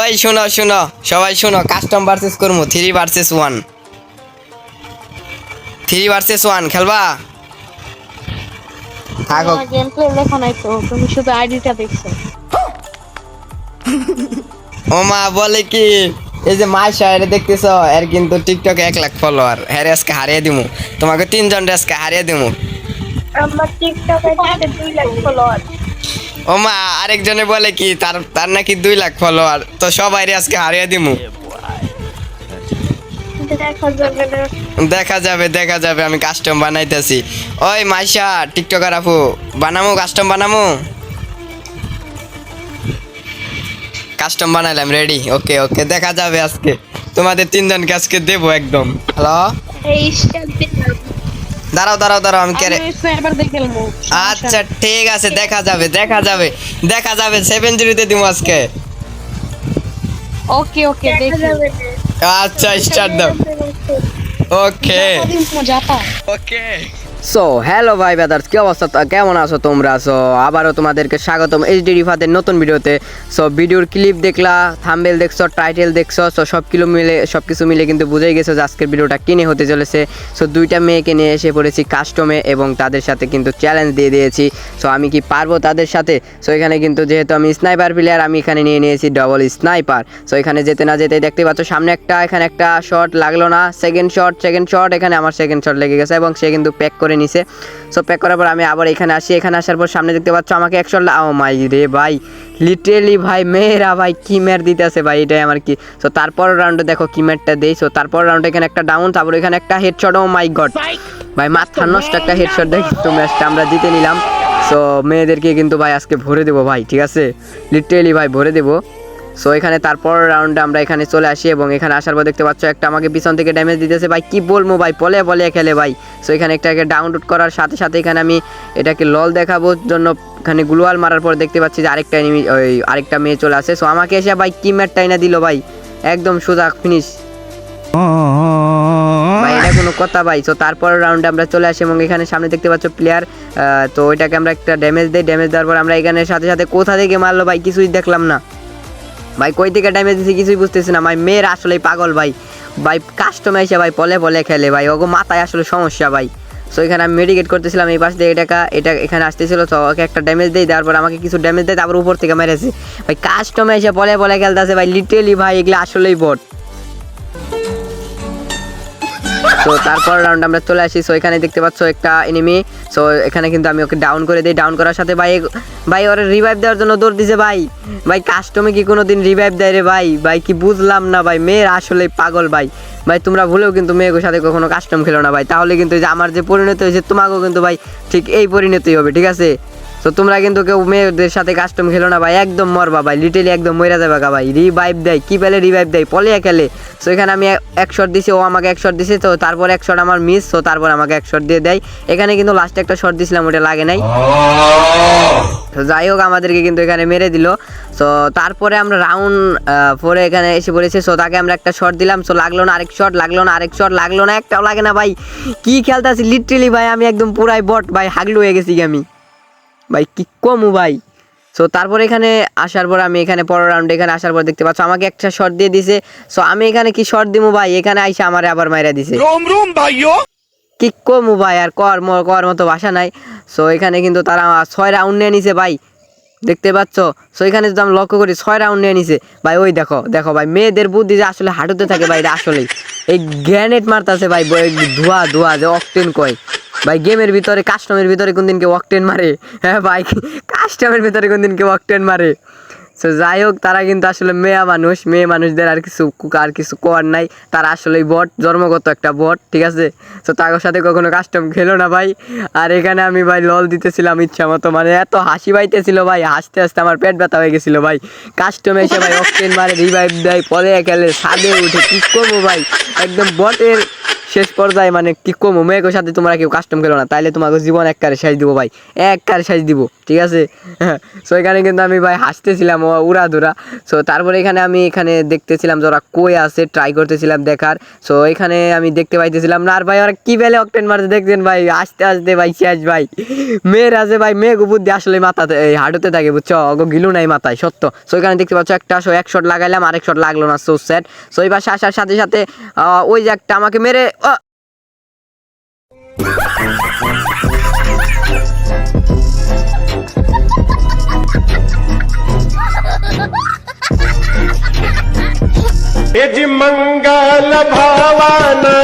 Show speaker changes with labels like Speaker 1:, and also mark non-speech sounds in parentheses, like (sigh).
Speaker 1: ওই শুনো শুনো। সবাই শুনো কাস্টম ভার্সেস করব three versus one three versus one খেলবা? থাকো
Speaker 2: গেম প্লে লেখা নাই তো তুমি শুধু আইডিটা দেখছ।
Speaker 1: ও মা বলে কি? এই যে মাই শায়রে দেখতেছ এর কিন্তু টিকটকে এক লাখ ফলোয়ার হ্যাঁ আজকে হারিয়ে দিমু। তোমাকে তিনজন আজকে হারিয়ে দিমু।
Speaker 2: আমার টিকটকে আছে দুই লাখ ফলোয়ার
Speaker 1: ও মা আরেকজনে বলে কি তার তার নাকি দুই লাখ ফলোয়ার তো সবাই আজকে হারিয়ে দিমু।
Speaker 2: দেখা যাবে
Speaker 1: দেখা যাবে আমি কাস্টম বানাইতেছি। ওই মাইশা টিকটকার আপু বানামু কাস্টম বানামু? কাস্টম বানাইলাম রেডি ওকে ওকে দেখা যাবে আজকে। তোমাদের তিনজনকে আজকে দেবো একদম। হ্যালো দাঁড়াও দাঁড়াও দাঁড়াও আমি কেরে
Speaker 2: আমি স্নাইপার দেখে খেলব
Speaker 1: আচ্ছা ঠিক আছে দেখা যাবে দেখা যাবে দেখা যাবে সেভেন জিরোতে দিব আজকে।
Speaker 2: ওকে ওকে দেখি
Speaker 1: আচ্ছা স্টার্ট দাও। ওকে
Speaker 2: যাতা
Speaker 1: ওকে সো হ্যালো ভাই ব্রাদার্স কি অবস্থা? কেমন আছো তোমরা? সো আবারও তোমাদেরকে স্বাগতম এইচডি রিফাদের নতুন ভিডিওতে। সো ভিডিওর ক্লিপ দেখলা থাম্বেল দেখছ টাইটেল দেখছ সো সব কিলো মিলে সব কিছু মিলে কিন্তু বুঝেই গেছো যে আজকের ভিডিওটা কিনে হতে চলেছে। সো দুইটা মেয়েকে নিয়ে এসে পড়েছি কাস্টমে এবং তাদের সাথে কিন্তু চ্যালেঞ্জ দিয়ে দিয়েছি। সো আমি কি পারব তাদের সাথে? সো এখানে কিন্তু যেহেতু আমি স্নাইপার প্লেয়ার আমি এখানে নিয়ে নিয়েছি ডবল স্নাইপার সো এখানে যেতে না যেতে দেখতে পাচ্ছ, সামনে একটা, এখানে একটা শট লাগল না। সেকেন্ড শট সেকেন্ড শট এখানে আমার সেকেন্ড শট লেগে গেছে এবং সে কিন্তু প্যাক করে নিছে। সো প্যাক করার পর আমি আবার এখানে আসি। এখানে আসার পর সামনে দেখতে পাচ্ছ আমাকে এক শট ও মাই রে ভাই লিটারেলি ভাই, মেয়েরা ভাই, কি ম্যার দিতেছে ভাই, এটাই আমার কি? সো তারপর রাউন্ডে দেখো কি ম্যারটা দেই। সো তারপর রাউন্ডে এখানে একটা ডাউন তারপর এখানে একটা হেডশট ও মাই গড ভাই, মাথা নষ্ট একটা হেডশট দেয় কিন্তু ম্যাচটা আমরা জিতে নিলাম। সো মেয়েদেরকে কিন্তু ভাই আজকে ভরে দেবো ভাই, ঠিক আছে? লিটারেলি ভাই, ভরে দেবো। সো এখানে তারপর রাউন্ডে আমরা এখানে চলে আসি এবং এখানে আসার পর দেখতে পাচ্ছ একটা আমাকে পিছন থেকে ড্যামেজ দিতেছে। ভাই, কি বলব ভাই? পলে পলে খেলে ভাই। সো এখানে একটাকে ডাউনলোড করার সাথে সাথে এখানে আমি এটাকে লল দেখাবোর জন্য এখানে গ্লুয়াল মারার পর দেখতে পাচ্ছি যে আরেকটা enemy, ওই আরেকটা মেয়ে চলে আসে। সো আমাকে এসে ভাই কি ম্যাটটাই না দিল ভাই? একদম সোজা ফিনিশ ভাই, এটা কোনো কথা ভাই। তো তারপর রাউন্ডে আমরা চলে আসি এবং এখানে সামনে দেখতে পাচ্ছ প্লেয়ার তো ওইটাকে আমরা একটা ড্যামেজ দেই। ড্যামেজ দেওয়ার পর আমরা এখানে সাথে সাথে কোথা থেকে মারলো ভাই? কিছুই দেখলাম না। ভাই, কই থেকে ড্যামেজ দিছি কিছুই বুঝতেছি না। ভাই, মেয়ের আসলে পাগল ভাই। ভাই কাস্টমার এসে ভাই পলে পলে খেলে ভাই। ওগো মাথায় আসলে সমস্যা ভাই। সো এখানে আমি মেডিকেট করতেছিলাম, এই পাশ দিয়ে টাকা, এটা এখানে আসতেছিল, তো ওকে একটা ড্যামেজ দেয় দেওয়ার পর আমাকে কিছু ড্যামেজ দেয় তারপর উপর থেকে মেরেছে। ভাই কাস্টমার এসে বলে বলে খেলতেছে ভাই লিটেলি ভাই, এগুলো আসলেই বট তো তারপর রাউন্ড আমরা চলে আসি। সো এখানে দেখতে পাচ্ছ একটা এনিমি সো এখানে কিন্তু আমি ওকে ডাউন করে দিই। ডাউন করার সাথে ভাই ভাই, ওরা রিভাইভ দেওয়ার জন্য দৌড় দিছে ভাই। ভাই কাস্টমে কি কোনো দিন রিভাইভ দেয় রে ভাই? ভাই, কি বুঝলাম না ভাই। মেয়ের আসলে পাগল ভাই। ভাই, তোমরা ভুলেও কিন্তু মেয়ের সাথে কখনো কাস্টম খেলো না ভাই। তাহলে কিন্তু যে আমার যে পরিণতি হয়েছে, তোমাকেও কিন্তু ভাই ঠিক এই পরিণতি হবে, ঠিক আছে? তো তোমরা কিন্তু কেউ মেয়েদের সাথে কাস্টম খেলো না ভাই, একদম মরবা ভাই লিটেলি একদম মরে যাবে গা ভাই রিভাইভ দেয়, কি পেলে রিভাইভ দেয়, পলিয়া খেলে। সো এখানে আমি এক- শট দিছি, ও আমাকে এক শট দিছে, তো তারপর এক শট আমার মিস তো তারপর আমাকে এক শট দিয়ে দেয়। এখানে কিন্তু লাস্টে একটা শট দিছিলাম, ওটা লাগে নাই। তো যাই হোক, আমাদেরকে কিন্তু এখানে মেরে দিল। সো তারপরে আমরা রাউন্ড পরে এখানে এসে পড়েছি সো তাকে আমরা একটা শট দিলাম। সো লাগল না আরেক শট লাগল না আরেক শট লাগল না একটাও লাগে না ভাই। কি খেলতেছি লিটারেলি ভাই, আমি একদম পুরাই বট ভাই, হাগলু হয়ে গেছি আমি। ভাই কি কমু ভাই? সো তারপর এখানে আসার পর আমি এখানে পরের রাউন্ডে এখানে আসার পর দেখতে পাচ্ছ আমাকে একটা শর্ট দিয়ে দিছে। সো আমি এখানে কি শর্ট দিমু ভাই? এখানে আইসা আমার আবার মাইরা দিছে।
Speaker 3: রুম রুম ভাইও
Speaker 1: কি কমু ভাই আর কর কর মতো ভাষা নাই। সো এখানে কিন্তু তারা ছয় রাউন্ড নিয়ে নিছে ভাই। দেখতে পাচ্ছ? সো এখানে যদি আমি লক্ষ্য করি ছয় রাউন্ড নিয়ে নিছে। ভাই ওই দেখো দেখো ভাই মেয়েদের বুদ্ধি যে আসলে হাঁটুতে থাকে ভাই আসলেই। এই গ্রেনেড মারতেছে ভাই ধোয়া ধোয়া যে অক্টেন কয়। ভাই গেমের ভিতরে কাস্টমের ভিতরে কোন দিন কেউ অকটেন মারে? হ্যাঁ ভাই কাস্টমের ভিতরে কোন দিন কেউ অকটেন মারে? সো যাই হোক, তারা কিন্তু আসলে মেয়া মানুষ, মেয়ে মানুষদের আর কিছু আর কিছু করার নাই। তারা আসলে বট, জন্মগত একটা বট, ঠিক আছে? তো তার সাথে কখনো কাস্টম খেলো না ভাই। আর এখানে আমি ভাই লল দিতেছিলাম ইচ্ছা মতো মানে এত হাসি পাইতেছিল ভাই, হাসতে হাসতে আমার পেট ব্যথা হয়ে গেছিল ভাই। কাস্টম এসে ভাই অক্সিজেন মারে রিভাইভ দেয় পরে খেলে সাদে উঠে, কি করব ভাই? একদম বটের শেষ পর্যায়ে মানে কি কমো? মেয়েকের সাথে তোমরা কেউ কাস্টম খেলো না, তাইলে তোমাকে জীবন এক কারে সাইজ দিব ভাই। এক কারে সাইজ দিব, ঠিক আছে? (laughs) সো এখানে কিন্তু আমি ভাই হাসতেছিলাম, ও উড়া দুরা সো তারপরে এখানে আমি এখানে দেখতেছিলাম যে ওরা কই আছে ট্রাই করতেছিলাম দেখার। সো এখানে আমি দেখতে পাইতেছিলাম না। আর ভাই, ওরা কি বেলে অকটেন মারতে দেখছেন ভাই? আস্তে আস্তে ভাই, শেষ ভাই। মেয়ের আছে ভাই, মেয়ে বুদ্ধি আসলে মাথাতে, এই হাঁটুতে থাকে, বুঝছ? ওগো গিলু নাই মাথায়, সত্য। সো এখানে দেখতে পাচ্ছ একটা শো এক শট লাগাইলাম, আরেক শট লাগল না সো স্যাট সো এই পাশে আসার সাথে সাথে ওই যে একটা আমাকে মেরে
Speaker 3: Uh. (laughs) मंगल भावाना